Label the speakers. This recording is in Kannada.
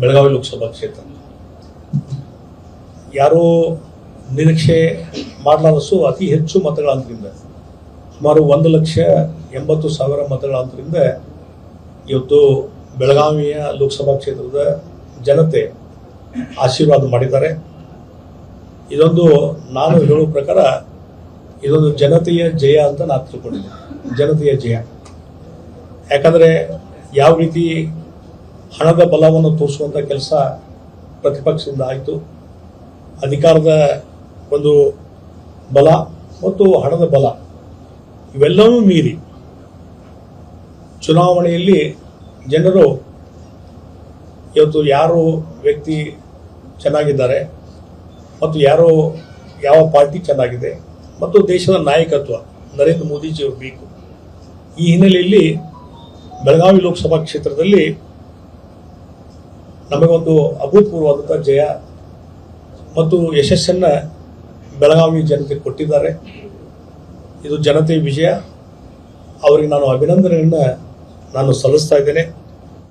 Speaker 1: ಬೆಳಗಾವಿ ಲೋಕಸಭಾ ಕ್ಷೇತ್ರ. ಯಾರೂ ನಿರೀಕ್ಷೆ ಮಾಡಲಾರಸು ಅತಿ ಹೆಚ್ಚು ಮತಗಳ ಅಂತರಿಂದ ಸುಮಾರು ಒಂದು ಲಕ್ಷ ಎಂಬತ್ತು ಸಾವಿರ ಮತಗಳ ಅಂತರಿಂದ ಇವತ್ತು ಬೆಳಗಾವಿಯ ಲೋಕಸಭಾ ಕ್ಷೇತ್ರದ ಜನತೆ ಆಶೀರ್ವಾದ ಮಾಡಿದ್ದಾರೆ. ಇದೊಂದು ನಾನು ಹೇಳೋ ಪ್ರಕಾರ ಇದೊಂದು ಜನತೆಯ ಜಯ ಅಂತ ನಾನು ತಿಳ್ಕೊಂಡಿದ್ದೀನಿ. ಜನತೆಯ ಜಯ. ಯಾಕಂದರೆ ಯಾವ ರೀತಿ ಹಣದ ಬಲವನ್ನು ತೋರಿಸುವಂಥ ಕೆಲಸ ಪ್ರತಿಪಕ್ಷದಿಂದ ಆಯಿತು. ಅಧಿಕಾರದ ಒಂದು ಬಲ ಮತ್ತು ಹಣದ ಬಲ ಇವೆಲ್ಲವೂ ಮೀರಿ ಚುನಾವಣೆಯಲ್ಲಿ ಜನರು ಇವತ್ತು ಯಾರು ವ್ಯಕ್ತಿ ಚೆನ್ನಾಗಿದ್ದಾರೆ ಮತ್ತು ಯಾರು ಯಾವ ಪಾರ್ಟಿ ಚೆನ್ನಾಗಿದೆ ಮತ್ತು ದೇಶದ ನಾಯಕತ್ವ, ನರೇಂದ್ರ ಮೋದಿಜಿಯವರು ಬೇಕು. ಈ ಹಿನ್ನೆಲೆಯಲ್ಲಿ ಬೆಳಗಾವಿ ಲೋಕಸಭಾ ಕ್ಷೇತ್ರದಲ್ಲಿ ನಮಗೊಂದು ಅಭೂತಪೂರ್ವವಾದಂಥ ಜಯ ಮತ್ತು ಯಶಸ್ಸನ್ನು ಬೆಳಗಾವಿ ಜನತೆ ಕೊಟ್ಟಿದ್ದಾರೆ. ಇದು ಜನತೆಯ ವಿಜಯ. ಅವರಿಗೆ ನಾನು ಅಭಿನಂದನೆಯನ್ನು ನಾನು ಸಲ್ಲಿಸ್ತಾ ಇದ್ದೇನೆ.